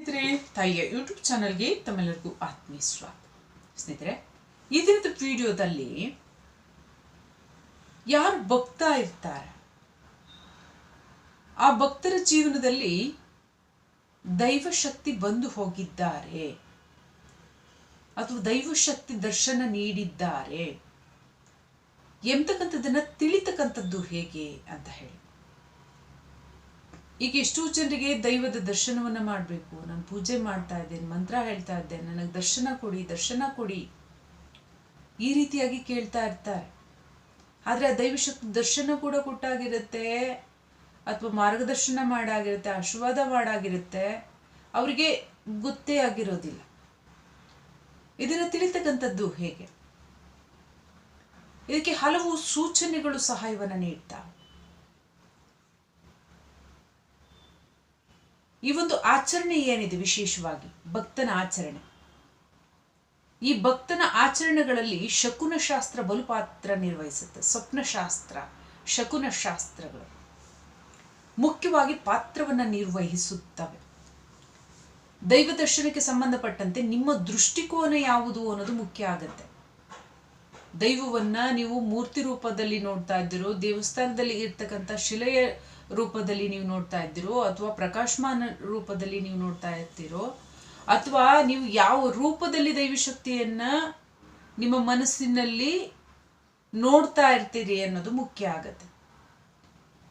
ಸ್ನೇಹಿತರೆ, ತಾಯಿಯ ಯೂಟ್ಯೂಬ್ ಚಾನಲ್ಗೆ ತಮ್ಮೆಲ್ಲರಿಗೂ ಆತ್ಮೀಯ ಸ್ವಾಗತ. ಸ್ನೇಹಿತರೆ, ಈ ದಿನದ ವಿಡಿಯೋದಲ್ಲಿ ಯಾರು ಭಕ್ತ ಇರ್ತಾರೆ? ಆ ಭಕ್ತರ ಜೀವನದಲ್ಲಿ ದೈವಶಕ್ತಿ ಬಂದು ಹೋಗಿದ್ದಾರೆ. ಅಥವಾ ದೈವಶಕ್ತಿ ದರ್ಶನ ನೀಡಿದ್ದಾರೆ. ಎಂಬತಕ್ಕಂಥದ್ದನ್ನ ತಿಳಿತಕ್ಕಂಥದ್ದು ಹೇಗೆ ಅಂತ ಹೇಳಿ. ಈಗ ಎಷ್ಟೋ ಜನರಿಗೆ ದೈವದ ದರ್ಶನವನ್ನ ಮಾಡಬೇಕು. ನಾನು ಪೂಜೆ ಮಾಡ್ತಾ ಇದ್ದೇನೆ, ಮಂತ್ರ ಹೇಳ್ತಾ ಇದ್ದೇನೆ, ನನಗೆ ದರ್ಶನ ಕೊಡಿ ದರ್ಶನ ಕೊಡಿ. ಈ ರೀತಿಯಾಗಿ ಕೇಳ್ತಾ ಇರ್ತಾರೆ. ಆದರೆ ಆ ದೈವಶಕ್ತಿ ದರ್ಶನ ಕೂಡ ಕೊಟ್ಟಾಗಿರುತ್ತೆ, ಅಥವಾ ಮಾರ್ಗದರ್ಶನ ಮಾಡಾಗಿರುತ್ತೆ, ಆಶೀರ್ವಾದ ಮಾಡಾಗಿರುತ್ತೆ, ಅವರಿಗೆ ಗೊತ್ತೇ ಆಗಿರೋದಿಲ್ಲ. ಇದನ್ನು ತಿಳಿತಕ್ಕಂಥದ್ದು ಹೇಗೆ? ಇದಕ್ಕೆ ಹಲವು ಸೂಚನೆಗಳು ಸಹಾಯವನ್ನು ನೀಡ್ತಾವೆ ಈ ಒಂದು ಆಚರಣೆ ಏನಿದೆ ವಿಶೇಷವಾಗಿ? ಭಕ್ತನ ಆಚರಣೆ. ಈ ಭಕ್ತನ ಆಚರಣೆಗಳಲ್ಲಿ ಶಕುನ ಶಾಸ್ತ್ರ ಬಲು ಪಾತ್ರ ನಿರ್ವಹಿಸುತ್ತೆ. ಸ್ವಪ್ನ ಶಾಸ್ತ್ರ ಶಕುನ ಶಾಸ್ತ್ರಗಳು ಮುಖ್ಯವಾಗಿ ಪಾತ್ರವನ್ನು ನಿರ್ವಹಿಸುತ್ತವೆ. ದೈವ ದರ್ಶನಕ್ಕೆ ಸಂಬಂಧಪಟ್ಟಂತೆ ನಿಮ್ಮ ದೃಷ್ಟಿಕೋನ ಯಾವುದು ಅನ್ನೋದು ಮುಖ್ಯ ಆಗತ್ತೆ. ದೈವವನ್ನ ನೀವು ಮೂರ್ತಿ ರೂಪದಲ್ಲಿ ನೋಡ್ತಾ ಇದ್ದೀರೋ, ದೇವಸ್ಥಾನದಲ್ಲಿ ಇರ್ತಕ್ಕಂಥ ಶಿಲೆಯ ರೂಪದಲ್ಲಿ ನೀವು ನೋಡ್ತಾ ಇದ್ದೀರೋ ಅಥವಾ ಪ್ರಕಾಶಮಾನ ರೂಪದಲ್ಲಿ ನೀವು ನೋಡ್ತಾ ಇರ್ತೀರೋ ಅಥವಾ ನೀವು ಯಾವ ರೂಪದಲ್ಲಿ ದೈವಶಕ್ತಿಯನ್ನ ನಿಮ್ಮ ಮನಸ್ಸಿನಲ್ಲಿ ನೋಡ್ತಾ ಇರ್ತೀರಿ ಅನ್ನೋದು ಮುಖ್ಯ ಆಗತ್ತೆ.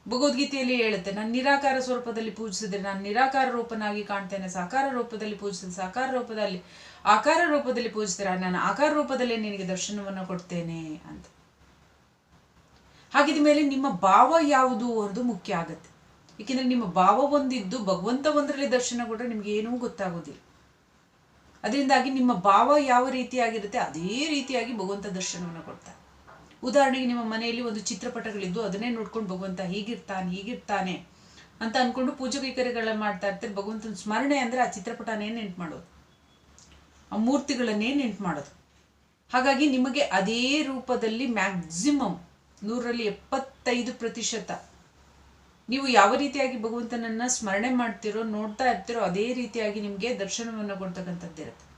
ಭಗವದ್ಗೀತೆಯಲ್ಲಿ ಹೇಳುತ್ತೆ, ನಾನು ನಿರಾಕಾರ ಸ್ವರೂಪದಲ್ಲಿ ಪೂಜಿಸಿದ್ರೆ ನಾನು ನಿರಾಕಾರ ರೂಪನಾಗಿ ಕಾಣ್ತೇನೆ, ಸಾಕಾರ ರೂಪದಲ್ಲಿ ಪೂಜಿಸಿದ್ರೆ ಸಾಕಾರ ರೂಪದಲ್ಲಿ, ಆಕಾರ ರೂಪದಲ್ಲಿ ಪೂಜಿಸಿದ್ರೆ ನಾನು ಆಕಾರ ರೂಪದಲ್ಲಿ ನಿನಗೆ ದರ್ಶನವನ್ನು ಕೊಡ್ತೇನೆ ಅಂತ. ಹಾಗಿದ ಮೇಲೆ ನಿಮ್ಮ ಭಾವ ಯಾವುದು ಅನ್ನೋದು ಮುಖ್ಯ ಆಗುತ್ತೆ. ಏಕೆಂದ್ರೆ ನಿಮ್ಮ ಭಾವ ಒಂದಿದ್ದು ಭಗವಂತ ಒಂದರಲ್ಲಿ ದರ್ಶನ ಕೊಟ್ಟರೆ ನಿಮ್ಗೆ ಏನೂ ಗೊತ್ತಾಗೋದಿಲ್ಲ. ಅದರಿಂದಾಗಿ ನಿಮ್ಮ ಭಾವ ಯಾವ ರೀತಿಯಾಗಿರುತ್ತೆ ಅದೇ ರೀತಿಯಾಗಿ ಭಗವಂತ ದರ್ಶನವನ್ನು ಕೊಡ್ತಾರೆ ಉದಾಹರಣೆಗೆ ನಿಮ್ಮ ಮನೆಯಲ್ಲಿ ಒಂದು ಚಿತ್ರಪಟಗಳಿದ್ದು ಅದನ್ನೇ ನೋಡ್ಕೊಂಡು ಭಗವಂತ ಹೀಗಿರ್ತಾನೆ ಹೀಗಿರ್ತಾನೆ ಅಂತ ಅಂದ್ಕೊಂಡು ಪೂಜೆ ಕೈಕರ್ಯಗಳ ಮಾಡ್ತಾ ಇರ್ತಾರೆ. ಭಗವಂತನ ಸ್ಮರಣೆ ಅಂದ್ರೆ ಆ ಚಿತ್ರಪಟನೇ ನೆನ್ಪು ಮಾಡೋದು. ಆ ಮೂರ್ತಿಗಳನ್ನೇ ನೆನ್ಪು ಮಾಡೋದು. ಹಾಗಾಗಿ ನಿಮಗೆ ಅದೇ ರೂಪದಲ್ಲಿ ಮ್ಯಾಕ್ಸಿಮಮ್ ನೂರರಲ್ಲಿ ಎಪ್ಪತ್ತೈದು ಪ್ರತಿಶತ. ನೀವು ಯಾವ ರೀತಿಯಾಗಿ ಭಗವಂತನನ್ನ ಸ್ಮರಣೆ ಮಾಡ್ತಿರೋ, ನೋಡ್ತಾ ಇರ್ತಿರೋ, ಅದೇ ರೀತಿಯಾಗಿ ನಿಮಗೆ ದರ್ಶನವನ್ನು ಕೊಡ್ತಕ್ಕಂಥದ್ದಿರುತ್ತೆ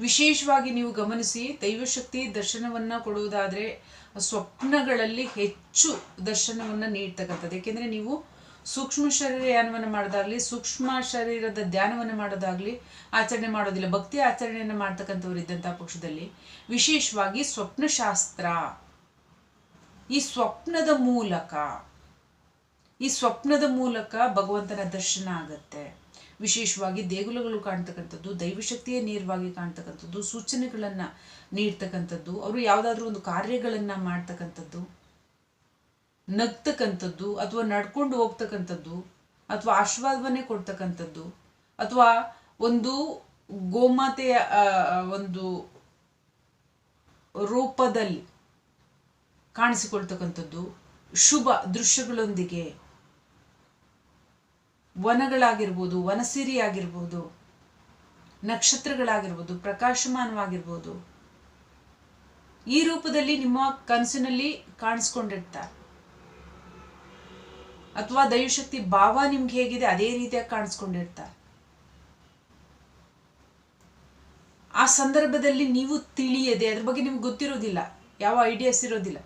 ವಿಶೇಷವಾಗಿ ನೀವು ಗಮನಿಸಿ, ದೈವಶಕ್ತಿ ದರ್ಶನವನ್ನ ಕೊಡುವುದಾದ್ರೆ ಸ್ವಪ್ನಗಳಲ್ಲಿ ಹೆಚ್ಚು ದರ್ಶನವನ್ನ ನೀಡ್ತಕ್ಕಂಥದ್ದು. ಏಕೆಂದ್ರೆ ನೀವು ಸೂಕ್ಷ್ಮ ಶರೀರ ಯಾನವನ್ನು ಮಾಡೋದಾಗ್ಲಿ, ಸೂಕ್ಷ್ಮ ಶರೀರದ ಧ್ಯಾನವನ್ನು ಮಾಡೋದಾಗ್ಲಿ ಆಚರಣೆ ಮಾಡೋದಿಲ್ಲ. ಭಕ್ತಿ ಆಚರಣೆಯನ್ನು ಮಾಡ್ತಕ್ಕಂಥವ್ರು ಇದ್ದಂತಹ ಪಕ್ಷದಲ್ಲಿ ವಿಶೇಷವಾಗಿ ಸ್ವಪ್ನಶಾಸ್ತ್ರ. ಈ ಸ್ವಪ್ನದ ಮೂಲಕ, ಈ ಸ್ವಪ್ನದ ಮೂಲಕ ಭಗವಂತನ ದರ್ಶನ ಆಗತ್ತೆ. ವಿಶೇಷವಾಗಿ ದೇಗುಲಗಳು ಕಾಣ್ತಕ್ಕಂಥದ್ದು, ದೈವಶಕ್ತಿಯೇ ನೇರವಾಗಿ ಕಾಣ್ತಕ್ಕಂಥದ್ದು, ಸೂಚನೆಗಳನ್ನು ನೀಡ್ತಕ್ಕಂಥದ್ದು, ಅವರು ಯಾವುದಾದ್ರೂ ಒಂದು ಕಾರ್ಯಗಳನ್ನು ಮಾಡ್ತಕ್ಕಂಥದ್ದು, ನಗ್ತಕ್ಕಂಥದ್ದು, ಅಥವಾ ನಡ್ಕೊಂಡು ಹೋಗ್ತಕ್ಕಂಥದ್ದು, ಅಥವಾ ಆಶೀರ್ವಾದವನ್ನೇ ಕೊಡ್ತಕ್ಕಂಥದ್ದು, ಅಥವಾ ಒಂದು ಗೋಮಾತೆಯ ಒಂದು ರೂಪದಲ್ಲಿ ಕಾಣಿಸಿಕೊಳ್ತಕ್ಕಂಥದ್ದು ಶುಭ ದೃಶ್ಯಗಳೊಂದಿಗೆ. ವನಗಳಾಗಿರ್ಬೋದು ವನಸಿರಿ ಆಗಿರ್ಬೋದು ನಕ್ಷತ್ರಗಳಾಗಿರ್ಬೋದು, ಪ್ರಕಾಶಮಾನವಾಗಿರ್ಬೋದು, ಈ ರೂಪದಲ್ಲಿ ನಿಮ್ಮ ಕನಸಿನಲ್ಲಿ ಕಾಣಿಸ್ಕೊಂಡಿರ್ತಾರೆ ಅಥವಾ ದೈವಶಕ್ತಿ ಭಾವ ನಿಮ್ಗೆ ಹೇಗಿದೆ, ಅದೇ ರೀತಿಯಾಗಿ ಕಾಣಿಸ್ಕೊಂಡಿರ್ತಾರೆ ಆ ಸಂದರ್ಭದಲ್ಲಿ ನೀವು ತಿಳಿಯದೆ, ಅದ್ರ ಬಗ್ಗೆ ನಿಮ್ಗೆ ಗೊತ್ತಿರೋದಿಲ್ಲ, ಯಾವ ಐಡಿಯಾಸ್ ಇರೋದಿಲ್ಲ.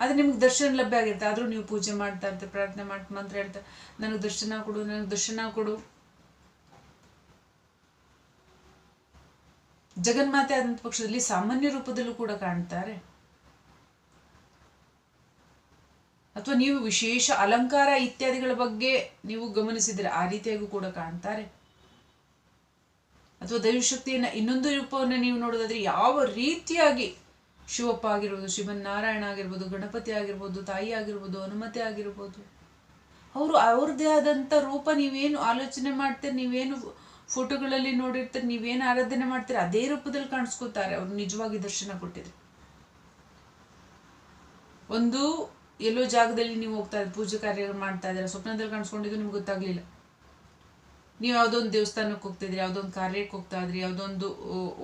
ಆದರೆ ನಿಮ್ಗೆ ದರ್ಶನ ಲಭ್ಯ ಆಗಿರುತ್ತೆ ಆದರೂ ನೀವು ಪೂಜೆ ಮಾಡ್ತಾ ಇರ್ತೀರಿ, ಪ್ರಾರ್ಥನೆ ಮಾಡ್ತಾ, ಮಂತ್ರ ಹೇಳ್ತಾ, ನನಗೆ ದರ್ಶನ ಕೊಡು, ನನಗೆ ದರ್ಶನ ಕೊಡು. ಜಗನ್ಮಾತೆ ಆದಂಥ ಪಕ್ಷದಲ್ಲಿ ಸಾಮಾನ್ಯ ರೂಪದಲ್ಲೂ ಕೂಡ ಕಾಣ್ತಾರೆ. ಅಥವಾ ನೀವು ವಿಶೇಷ ಅಲಂಕಾರ ಇತ್ಯಾದಿಗಳ ಬಗ್ಗೆ ನೀವು ಗಮನಿಸಿದ್ರೆ ಆ ರೀತಿಯಾಗೂ ಕೂಡ ಕಾಣ್ತಾರೆ. ಅಥವಾ ದೈವಶಕ್ತಿಯನ್ನ ಇನ್ನೊಂದು ರೂಪವನ್ನು ನೀವು ನೋಡೋದಾದ್ರೆ ಯಾವ ರೀತಿಯಾಗಿ ಶಿವಪ್ಪ ಆಗಿರ್ಬೋದು ಶಿವನಾರಾಯಣ ಆಗಿರ್ಬೋದು, ಗಣಪತಿ ಆಗಿರ್ಬೋದು, ತಾಯಿ ಆಗಿರ್ಬೋದು, ಹನುಮತಿ ಆಗಿರ್ಬೋದು. ಅವರು ಅವ್ರದ್ದೇ ಆದಂಥ ರೂಪ ನೀವೇನು ಆಲೋಚನೆ ಮಾಡ್ತೀರಿ, ನೀವೇನು ಫೋಟೋಗಳಲ್ಲಿ ನೋಡಿರ್ತೀರಿ, ನೀವೇನು ಆರಾಧನೆ ಮಾಡ್ತೀರಿ, ಅದೇ ರೂಪದಲ್ಲಿ ಕಾಣಿಸ್ಕೋತಾರೆ. ಅವ್ರು ನಿಜವಾಗಿ ದರ್ಶನ ಕೊಟ್ಟಿದ್ರು. ಒಂದು ಎಲ್ಲೋ ಜಾಗದಲ್ಲಿ ನೀವು ಹೋಗ್ತಾ ಇದ್ರೆ ಪೂಜೆ ಕಾರ್ಯ ಮಾಡ್ತಾ ಇದ್ದೀರಾ, ಸ್ವಪ್ನದಲ್ಲಿ ಕಾಣಿಸ್ಕೊಂಡಿದ್ದು ನಿಮ್ಗೆ ಗೊತ್ತಾಗ್ಲಿಲ್ಲ. ನೀವು ಯಾವುದೋ ಒಂದು ದೇವಸ್ಥಾನಕ್ಕೆ ಹೋಗ್ತಿದ್ರಿ ಯಾವುದೋ ಒಂದು ಕಾರ್ಯಕ್ಕೆ ಹೋಗ್ತಾ ಇದ್ರಿ ಯಾವುದೋ ಒಂದು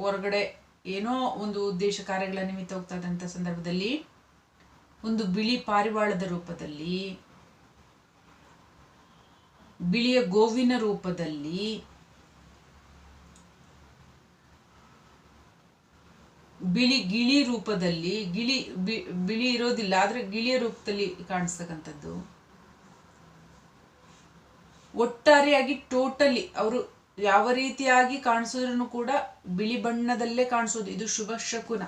ಹೊರಗಡೆ ಏನೋ ಒಂದು ಉದ್ದೇಶ ಕಾರ್ಯಗಳ ನಿಮಿತ್ತ ಹೋಗ್ತಾ ಸಂದರ್ಭದಲ್ಲಿ ಒಂದು ಬಿಳಿ ಪಾರಿವಾಳದ ರೂಪದಲ್ಲಿ, ಬಿಳಿಯ ಗೋವಿನ ರೂಪದಲ್ಲಿ, ಬಿಳಿ ಗಿಳಿ ರೂಪದಲ್ಲಿ, ಗಿಳಿ ಬಿಳಿ ಇರೋದಿಲ್ಲ, ಆದ್ರೆ ಗಿಳಿಯ ರೂಪದಲ್ಲಿ ಕಾಣಿಸ್ತಕ್ಕಂಥದ್ದು. ಒಟ್ಟಾರೆಯಾಗಿ ಟೋಟಲಿ ಅವರು ಯಾವ ರೀತಿಯಾಗಿ ಕಾಣಿಸೋದ್ರೂ ಕೂಡ ಬಿಳಿ ಬಣ್ಣದಲ್ಲೇ ಕಾಣಿಸೋದು. ಇದು ಶುಭ ಶಕುನ.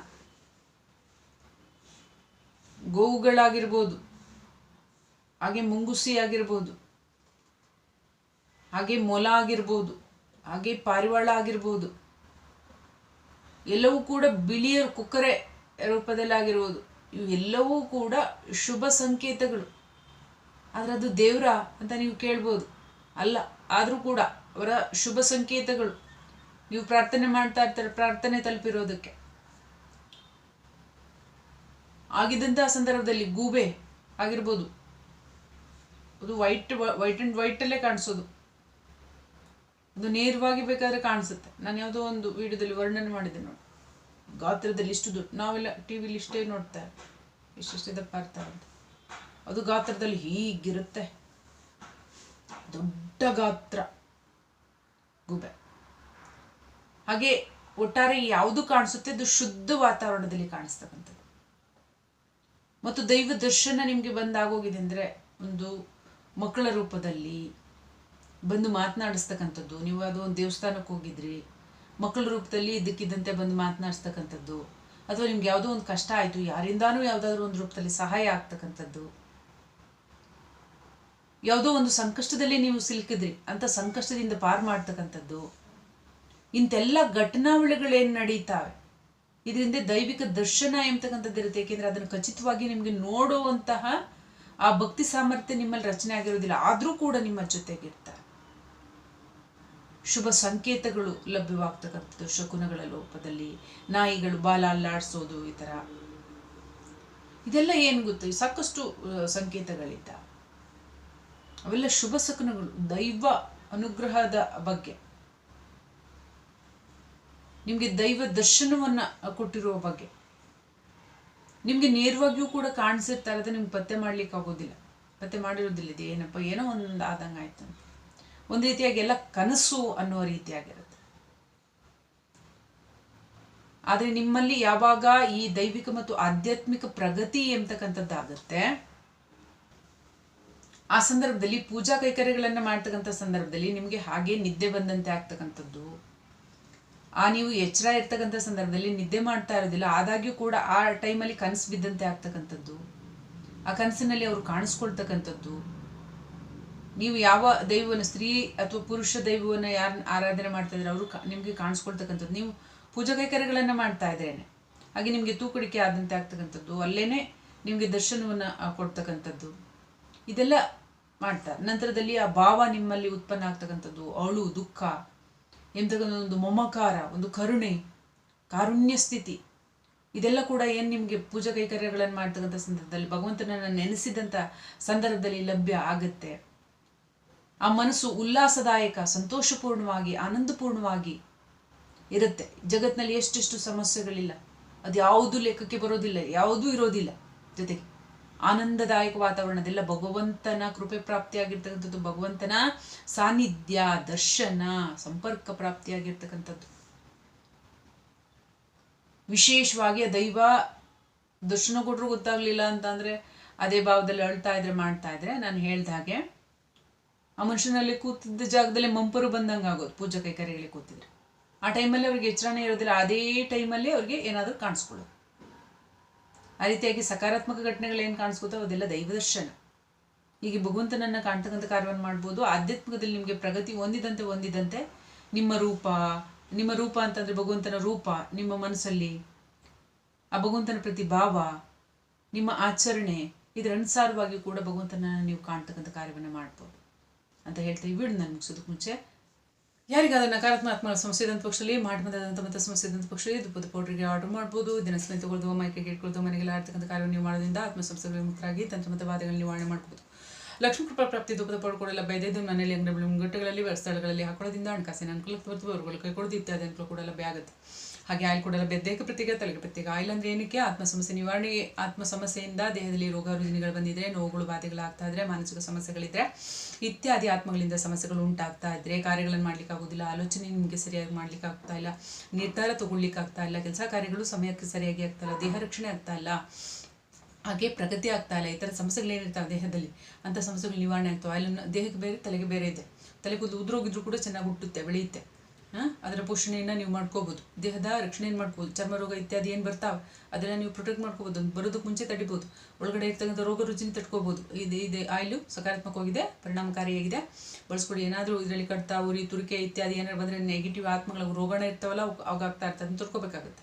ಗೋವುಗಳಾಗಿರ್ಬೋದು. ಹಾಗೆ ಮುಂಗುಸಿ ಆಗಿರ್ಬೋದು ಹಾಗೆ ಮೊಲ ಆಗಿರ್ಬೋದು. ಹಾಗೆ ಪಾರಿವಾಳ ಆಗಿರ್ಬೋದು. ಎಲ್ಲವೂ ಕೂಡ ಬಿಳಿಯ ಕುಕ್ಕರೆ ರೂಪದಲ್ಲಿ ಆಗಿರ್ಬೋದು ಇವೆಲ್ಲವೂ ಕೂಡ ಶುಭ ಸಂಕೇತಗಳು. ಆದರೆ ಅದು ದೇವ್ರ ಅಂತ ನೀವು ಕೇಳ್ಬೋದು. ಅಲ್ಲ, ಆದರೂ ಕೂಡ ಅವರ ಶುಭ ಸಂಕೇತಗಳು. ನೀವು ಪ್ರಾರ್ಥನೆ ಮಾಡ್ತಾ ಇರ್ತಾರೆ, ಪ್ರಾರ್ಥನೆ ತಲುಪಿರೋದಕ್ಕೆ. ಆಗಿದ್ದಂತಹ ಸಂದರ್ಭದಲ್ಲಿ ಗೂಬೆ ಆಗಿರ್ಬೋದು. ಅದು ವೈಟ್ ವೈಟ್ ಅಂಡ್ ವೈಟಲ್ಲೇ ಕಾಣಿಸೋದು. ಅದು ನೇರವಾಗಿ ಬೇಕಾದ್ರೆ ಕಾಣಿಸುತ್ತೆ. ನಾನು ಯಾವುದೋ ಒಂದು ವಿಡಿಯೋದಲ್ಲಿ ವರ್ಣನೆ ಮಾಡಿದೆ ನೋಡಿ. ಗಾತ್ರದಲ್ಲಿ ಇಷ್ಟು ದೊಡ್ಡ, ನಾವೆಲ್ಲ ಟಿ ವಿಲಿ ಇಷ್ಟೇ ನೋಡ್ತಾ ಇಷ್ಟಿಷ್ಟೇ ದಪ್ಪ ಇರ್ತಾರೆ ಅಂತ ಅದು ಗಾತ್ರದಲ್ಲಿ ಹೀಗಿರುತ್ತೆ. ದೊಡ್ಡ ಗಾತ್ರ. ಗುಬೆ ಹಾಗೆ ಒಟ್ಟಾರೆ ಯಾವುದು ಕಾಣಿಸುತ್ತೆ? ಅದು ಶುದ್ಧ ವಾತಾವರಣದಲ್ಲಿ ಕಾಣಿಸ್ತಕ್ಕಂಥದ್ದು. ಮತ್ತು ದೈವ ದರ್ಶನ ನಿಮಗೆ ಬಂದಾಗೋಗಿದೆ ಅಂದರೆ ಒಂದು ಮಕ್ಕಳ ರೂಪದಲ್ಲಿ ಬಂದು ಮಾತನಾಡಿಸ್ತಕ್ಕಂಥದ್ದು. ನೀವು ಅದು ಒಂದು ದೇವಸ್ಥಾನಕ್ಕೆ ಹೋಗಿದ್ರಿ, ಮಕ್ಕಳ ರೂಪದಲ್ಲಿ ಇದ್ದಕ್ಕಿದ್ದಂತೆ ಬಂದು ಮಾತನಾಡಿಸ್ತಕ್ಕಂಥದ್ದು. ಅಥವಾ ನಿಮ್ಗೆ ಯಾವುದೋ ಒಂದು ಕಷ್ಟ ಆಯಿತು, ಯಾರಿಂದಾನೂ ಯಾವುದಾದ್ರೂ ಒಂದು ರೂಪದಲ್ಲಿ ಸಹಾಯ ಆಗ್ತಕ್ಕಂಥದ್ದು. ಯಾವುದೋ ಒಂದು ಸಂಕಷ್ಟದಲ್ಲಿ ನೀವು ಸಿಲುಕಿದ್ರಿ ಅಂತ ಸಂಕಷ್ಟದಿಂದ ಪಾರು ಮಾಡ್ತಕ್ಕಂಥದ್ದು ಇಂತೆಲ್ಲ ಘಟನಾವಳಿಗಳೇನು ನಡೀತಾವೆ? ಇದರಿಂದ ದೈವಿಕ ದರ್ಶನ ಎಂಬತಕ್ಕಂಥದ್ದು ಇರುತ್ತೆ. ಏಕೆಂದರೆ ಅದನ್ನು ಖಚಿತವಾಗಿ ನಿಮಗೆ ನೋಡುವಂತಹ ಆ ಭಕ್ತಿ ಸಾಮರ್ಥ್ಯ ನಿಮ್ಮಲ್ಲಿ ರಚನೆ ಆಗಿರೋದಿಲ್ಲ. ಆದರೂ ಕೂಡ ನಿಮ್ಮ ಜೊತೆಗಿರ್ತಾರೆ. ಶುಭ ಸಂಕೇತಗಳು ಲಭ್ಯವಾಗ್ತಕ್ಕಂಥದ್ದು ಶಕುನಗಳ ಲೋಪದಲ್ಲಿ ನಾಯಿಗಳು ಬಾಲ ಅಲ್ಲಾಡಿಸೋದು ಈ ಥರ. ಇದೆಲ್ಲ ಏನು ಗೊತ್ತು? ಸಾಕಷ್ಟು ಆ, ಸಂಕೇತಗಳಿದ್ದ ಅವೆಲ್ಲ ಶುಭ ಸಕನಗಳು ದೈವ ಅನುಗ್ರಹದ ಬಗ್ಗೆ. ನಿಮಗೆ ದೈವ ದರ್ಶನವನ್ನ ಕೊಟ್ಟಿರುವ ಬಗ್ಗೆ. ನಿಮಗೆ ನೇರವಾಗಿಯೂ ಕೂಡ ಕಾಣಿಸಿರ್ತಾರೆ ಅದು ನಿಮ್ಗೆ ಪತ್ತೆ ಮಾಡ್ಲಿಕ್ಕೆ ಆಗೋದಿಲ್ಲ. ಪತ್ತೆ ಮಾಡಿರೋದಿಲ್ಲ, ಇದು ಏನಪ್ಪ, ಏನೋ ಒಂದು ಆದಂಗೆ ಆಯ್ತು ಒಂದು ರೀತಿಯಾಗಿ ಎಲ್ಲ ಕನಸು ಅನ್ನುವ ರೀತಿಯಾಗಿರುತ್ತೆ. ಆದರೆ ನಿಮ್ಮಲ್ಲಿ ಯಾವಾಗ ಈ ದೈವಿಕ ಮತ್ತು ಆಧ್ಯಾತ್ಮಿಕ ಪ್ರಗತಿ ಎಂಬತಕ್ಕಂಥದ್ದಾಗುತ್ತೆ ಆ ಸಂದರ್ಭದಲ್ಲಿ ಪೂಜಾ ಕೈಕರ್ಯಗಳನ್ನು ಮಾಡ್ತಕ್ಕಂಥ ಸಂದರ್ಭದಲ್ಲಿ ನಿಮಗೆ ಹಾಗೆ ನಿದ್ದೆ ಬಂದಂತೆ ಆಗ್ತಕ್ಕಂಥದ್ದು. ಆ ನೀವು ಎಚ್ಚರ ಇರ್ತಕ್ಕಂಥ ಸಂದರ್ಭದಲ್ಲಿ ನಿದ್ದೆ ಮಾಡ್ತಾ ಇರೋದಿಲ್ಲ, ಆದಾಗ್ಯೂ ಕೂಡ ಆ ಟೈಮಲ್ಲಿ ಕನಸು ಬಿದ್ದಂತೆ ಆಗ್ತಕ್ಕಂಥದ್ದು. ಆ ಕನಸಿನಲ್ಲಿ ಅವರು ಕಾಣಿಸ್ಕೊಳ್ತಕ್ಕಂಥದ್ದು. ನೀವು ಯಾವ ದೈವವನ್ನು, ಸ್ತ್ರೀ ಅಥವಾ ಪುರುಷ ದೈವವನ್ನು ಯಾರು ಆರಾಧನೆ ಮಾಡ್ತಾ ಇದ್ರೆ ಅವರು ನಿಮಗೆ ಕಾಣಿಸ್ಕೊಳ್ತಕ್ಕಂಥದ್ದು. ನೀವು ಪೂಜಾ ಕೈಕರ್ಯಗಳನ್ನು ಮಾಡ್ತಾ ಇದ್ರೇನೆ, ಹಾಗೆ ನಿಮಗೆ ತೂಕಡಿಕೆ ಆದಂತೆ ಆಗ್ತಕ್ಕಂಥದ್ದು. ಅಲ್ಲೇನೆ ನಿಮಗೆ ದರ್ಶನವನ್ನು ಕೊಡ್ತಕ್ಕಂಥದ್ದು. ಇದೆಲ್ಲ ಮಾಡ್ತಾರೆ. ನಂತರದಲ್ಲಿ ಆ ಭಾವ ನಿಮ್ಮಲ್ಲಿ ಉತ್ಪನ್ನ ಆಗ್ತಕ್ಕಂಥದ್ದು, ಅಳು, ದುಃಖ ಎಂತಕ್ಕಂಥ ಒಂದು ಮಮಕಾರ, ಒಂದು ಕರುಣೆ, ಕಾರುಣ್ಯ ಸ್ಥಿತಿ, ಇದೆಲ್ಲ ಕೂಡ ಏನು ನಿಮಗೆ ಪೂಜಾ ಕೈಕರ್ಯಗಳನ್ನು ಮಾಡ್ತಕ್ಕಂಥ ಸಂದರ್ಭದಲ್ಲಿ, ಭಗವಂತನನ್ನು ನೆನೆಸಿದಂಥ ಸಂದರ್ಭದಲ್ಲಿ ಲಭ್ಯ ಆಗುತ್ತೆ. ಆ ಮನಸ್ಸು ಉಲ್ಲಾಸದಾಯಕ, ಸಂತೋಷಪೂರ್ಣವಾಗಿ, ಆನಂದಪೂರ್ಣವಾಗಿ ಇರುತ್ತೆ. ಜಗತ್ತಿನಲ್ಲಿ ಎಷ್ಟೆಷ್ಟು ಸಮಸ್ಯೆಗಳಿಲ್ಲ. ಅದು ಯಾವುದು ಲೆಕ್ಕಕ್ಕೆ ಬರೋದಿಲ್ಲ, ಯಾವುದೂ ಇರೋದಿಲ್ಲ ಜೊತೆಗೆ. ಆನಂದದಾಯಕ ವಾತಾವರಣದೆಲ್ಲ ಭಗವಂತನ ಕೃಪೆ ಪ್ರಾಪ್ತಿಯಾಗಿರ್ತಕ್ಕಂಥದ್ದು, ಭಗವಂತನ ಸಾನ್ನಿಧ್ಯ, ದರ್ಶನ, ಸಂಪರ್ಕ ಪ್ರಾಪ್ತಿಯಾಗಿರ್ತಕ್ಕಂಥದ್ದು. ವಿಶೇಷವಾಗಿ ದೈವ ದರ್ಶನ ಕೊಟ್ಟರು ಗೊತ್ತಾಗ್ಲಿಲ್ಲ ಅಂತಂದ್ರೆ ಅದೇ ಭಾವದಲ್ಲಿ ಅಳ್ತಾ ಇದ್ರೆ, ಮಾಡ್ತಾ ಇದ್ರೆ ನಾನು ಹೇಳ್ದ ಹಾಗೆ, ಆ ಮನುಷ್ಯನಲ್ಲಿ ಕೂತಿದ್ದ ಜಾಗದಲ್ಲಿ ಮಂಪರು ಬಂದಂಗೆ ಆಗೋದು, ಪೂಜಾ ಕೈಕರ್ಯಗಳಿಗೆ ಕೂತಿದ್ರೆ. ಆ ಟೈಮಲ್ಲಿ ಅವ್ರಿಗೆ ಎಚ್ಚರನೇ ಇರೋದಿಲ್ಲ. ಅದೇ ಟೈಮಲ್ಲಿ ಅವ್ರಿಗೆ ಏನಾದರೂ ಕಾಣಿಸ್ಕೊಳ್ಳೋದು. ಆ ರೀತಿಯಾಗಿ ಸಕಾರಾತ್ಮಕ ಘಟನೆಗಳು ಏನು ಕಾಣಿಸ್ಕೊತಾವೆ? ಅದೆಲ್ಲ ದೈವದರ್ಶನ. ಹೀಗೆ ಭಗವಂತನನ್ನು ಕಾಣ್ತಕ್ಕಂಥ ಕಾರ್ಯವನ್ನು ಮಾಡ್ಬೋದು. ಆಧ್ಯಾತ್ಮಿಕದಲ್ಲಿ ನಿಮಗೆ ಪ್ರಗತಿ ಹೊಂದಿದಂತೆ ಹೊಂದಿದಂತೆ ನಿಮ್ಮ ರೂಪ ನಿಮ್ಮ ರೂಪ ಅಂತಂದರೆ ಭಗವಂತನ ರೂಪ, ನಿಮ್ಮ ಮನಸ್ಸಲ್ಲಿ ಆ ಭಗವಂತನ ಪ್ರತಿಭಾವ, ನಿಮ್ಮ ಆಚರಣೆ, ಇದರ ಅನುಸಾರವಾಗಿ ಕೂಡ ಭಗವಂತನನ್ನು ನೀವು ಕಾಣ್ತಕ್ಕಂಥ ಕಾರ್ಯವನ್ನು ಮಾಡ್ಬೋದು ಅಂತ ಹೇಳ್ತಾ ಈ ವಿಡಿಯೋ ನಾನು ಮುಗಿಸೋದಕ್ಕೆ ಮುಂಚೆ ಯಾರಿಗಾದ್ರೂ ನಕಾರಾತ್ಮಕ ಸಮಸ್ಯೆ ಇದ್ದಂಥ ಪಕ್ಷದಲ್ಲಿ ಮಾಡಬಹುದಾದಂಥ ಮತ್ತು ಸಮಸ್ಯೆ ಇದ್ದಂಥ ಪಕ್ಷದಲ್ಲಿ ದುಪ್ಪದ ಪೌಡ್ರಿಗೆ ಆರ್ಡರ್ ಮಾಡ್ಬೋದು. ದಿನ ಸ್ನೇಹಿತ ತಗೊಳ್ದು ಮೈಕೆಗೆ ಇಟ್ಕೊಳ್ದು ಮನೆಗೆಲ್ಲ ಆಡ್ತಕ್ಕಂಥ ಕಾರ್ಯವನ್ನು ನೀವು ಮಾಡೋದ್ರಿಂದ ಆತ್ಮಸಂಸ್ಥೆಗಳ ಮುಕ್ತರಾಗಿ ತಂತ್ರ ಮತ್ತು ನಿವಾರಣೆ ಮಾಡ್ಬೋದು. ಲಕ್ಷ್ಮೀ ಕೃಪಾ ಪ್ರಾಪ್ತಿ ದುಪ್ಪದ ಪೌಡರ್ ಕೊಡಲ್ಲ ಬೈದೈದು ಮನೆಯಲ್ಲಿ ಅಂಗಡಿಗಳು ಮುಂಗಟ್ಟುಗಳಲ್ಲಿ ಸ್ಥಳಗಳಲ್ಲಿ ಹಾಕೊಳ್ಳೋದ್ರಿಂದ ಹಣಕಾಸಿನ ಅನುಕೂಲಕ್ಕೆ ಬರ್ತದೆ ವರ್ಗಗಳು ಕೈಕೊಡೋದು ಇತ್ಯಾದಿ ಅನುಕೂಲ ಕೂಡ ಲಭ್ಯ ಆಗುತ್ತೆ. ಹಾಗೆ ಆಯಿಲ್ ಕೊಡಲ್ಲ ಬೆದ್ದೇಕ ಪ್ರತ್ಯೇಕ ತಲೆಗೆ ಪ್ರತ್ಯೇಕ. ಆಯಿಲ್ ಅಂದರೆ ಏನಕ್ಕೆ? ಆತ್ಮ ಸಮಸ್ಯೆ ನಿವಾರಣೆ ಆತ್ಮ ಸಮಸ್ಯೆಯಿಂದ ದೇಹದಲ್ಲಿ ರೋಗ ರುಜಿನಗಳು ಬಂದಿದ್ರೆ, ನೋವುಗಳು ಬಾಧೆಗಳಾಗ್ತಾ ಇದ್ರೆ, ಮಾನಸಿಕ ಸಮಸ್ಯೆಗಳಿದ್ರೆ, ಇತ್ಯಾದಿ ಆತ್ಮಗಳಿಂದ ಸಮಸ್ಯೆಗಳು ಉಂಟಾಗ್ತಾ ಇದ್ರೆ, ಕಾರ್ಯಗಳನ್ನು ಮಾಡ್ಲಿಕ್ಕೆ ಆಗೋದಿಲ್ಲ ಆಲೋಚನೆ ನಿಮಗೆ ಸರಿಯಾಗಿ ಮಾಡ್ಲಿಕ್ಕೆ ಆಗ್ತಾ ಇಲ್ಲ, ನಿರ್ಧಾರ ತಗೊಳ್ಲಿಕ್ಕೆ ಆಗ್ತಾ ಇಲ್ಲ, ಕೆಲಸ ಕಾರ್ಯಗಳು ಸಮಯಕ್ಕೆ ಸರಿಯಾಗಿ ಆಗ್ತಾ ಇಲ್ಲ, ದೇಹ ರಕ್ಷಣೆ ಆಗ್ತಾ ಇಲ್ಲ, ಹಾಗೆ ಪ್ರಗತಿ ಆಗ್ತಾ ಇಲ್ಲ, ಈ ಥರ ಸಮಸ್ಯೆಗಳೇನಿರ್ತಾವೆ ದೇಹದಲ್ಲಿ, ಅಂಥ ಸಮಸ್ಯೆಗಳು ನಿವಾರಣೆ ಆಗ್ತವೆ. ಆಯಿಲ್ ದೇಹಕ್ಕೆ ಬೇರೆ, ತಲೆಗೆ ಬೇರೆ ಇದೆ. ತಲೆ ಕೂದಲು ಉದ್ರೋಗಿದ್ರು ಕೂಡ ಚೆನ್ನಾಗಿ ಹುಟ್ಟುತ್ತೆ, ಬೆಳೆಯುತ್ತೆ. ಅದರ ಪೋಷಣೆಯನ್ನು ನೀವು ಮಾಡ್ಕೋಬೋದು. ದೇಹದ ರಕ್ಷಣೆಯನ್ನು ಮಾಡ್ಕೋಬೋದು? ಚರ್ಮ ರೋಗ ಇತ್ಯಾದಿ ಏನು ಬರ್ತಾವೆ? ಅದನ್ನು ನೀವು ಪ್ರೊಟೆಕ್ಟ್ ಮಾಡ್ಕೋಬೋದು. ಬರೋದಕ್ಕೆ ಮುಂಚೆ ತಡಿಬೋದು. ಒಳಗಡೆ ಇರ್ತಕ್ಕಂಥ ರೋಗ ರುಚಿನ ತಡ್ಕೋಬೋದು ಇದು ಇದೆ ಆಯಿಲು ಸಕಾರಾತ್ಮಕವಾಗಿದೆ, ಪರಿಣಾಮಕಾರಿಯಾಗಿದೆ. ಬಳಸ್ಕೊಡಿ ಏನಾದರೂ ಇದರಲ್ಲಿ ಕಟ್ತಾ ಉರಿ, ತುರಿಕೆ ಇತ್ಯಾದಿ ಏನಾದ್ರು ಬಂದರೆ ನೆಗೆಟಿವ್ ಆತ್ಮಗಳ ರೋಗಣ ಇರ್ತಾವಲ್ಲ, ಅವು ಅವಾಗ ಆಗ್ತಾ ಇರ್ತದೆ. ಅದನ್ನ ತಡ್ಕೋಬೇಕಾಗುತ್ತೆ.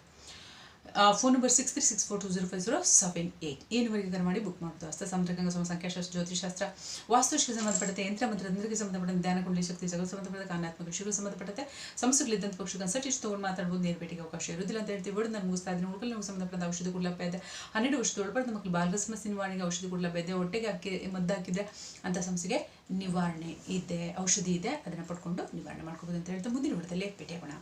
Phone number six three six four two zero five zero seven eight ಏನುವರೆಗೆ ಕರೆ ಮಾಡಿ ಬುಕ್ ಮಾಡ್ತು ಅಸ್ತ ಸಾಮುದ್ರಿಕ ಸಮ, ಸಂಖ್ಯಾಶಾಸ್ತ್ರ ಜ್ಯೋತಿಷಾಸ್ತ್ರ ವಾಸ್ತುಶಿಗೆ ಸಂಬಂಧಪಟ್ಟಂತೆ ಯಂತ್ರ, ಮಂತ್ರ ತಂತ್ರಕ್ಕೆ ಸಂಬಂಧಪಟ್ಟಂತೆ ಧ್ಯಾನ ಕುಂಡಲಿ, ಶಕ್ತಿ ಜಗತ್ ಸಂಬಂಧಪಟ್ಟ ಕಾನಾತ್ಮಕ ವಿಷಯಗಳು ಸಂಬಂಧಪಟ್ಟಂತೆ. ಸಮಸ್ಯೆಗಳಿದ್ದಂಥ ಪಕ್ಷ ಕನ್ಸಲ್ಟೇಷನ್ ತೊಗೊಂಡು ಮಾತಾಡ್ಬೋದು, ನೇರ ಭೇಟಿಗೆ ಅವಕಾಶ ಇರುವುದಿಲ್ಲ ಅಂತ ಹೇಳ್ತೀವಿ. ನಾನು ಮುಗಿಸ್ತಾ ಇದ್ದೀನಿ ಹುಡುಗಲು ನಮಗೆ ಸಂಬಂಧಪಟ್ಟಂತ ಔಷಧಿ ಲಭ್ಯ ಇದೆ. ಹನ್ನೆರಡು ವರ್ಷದ ಒಳಪಡಿದ ಮಕ್ಕಳು ಬಾಲ್ಗ ಸಮಸ್ಯೆ ನಿವಾರಣೆಗೆ ಔಷಧಿ ಕೂಡ ಲಭ್ಯ ಇದೆ. ಹೊಟ್ಟೆಗೆ ಹಾಕಿ ಮದ್ದು ಹಾಕಿದ್ರೆ ಅಂಥ ಸಮಸ್ಯೆಗೆ ನಿವಾರಣೆ ಇದೆ, ಔಷಧಿ ಇದೆ. ಅದನ್ನು ಪಡ್ಕೊಂಡು ನಿವಾರಣೆ ಮಾಡ್ಕೋಬೋದು ಅಂತ ಹೇಳ್ತಾ ಮುಂದಿನ ವಿಡದಲ್ಲಿ ಭೇಟಿಯಾಗೋಣ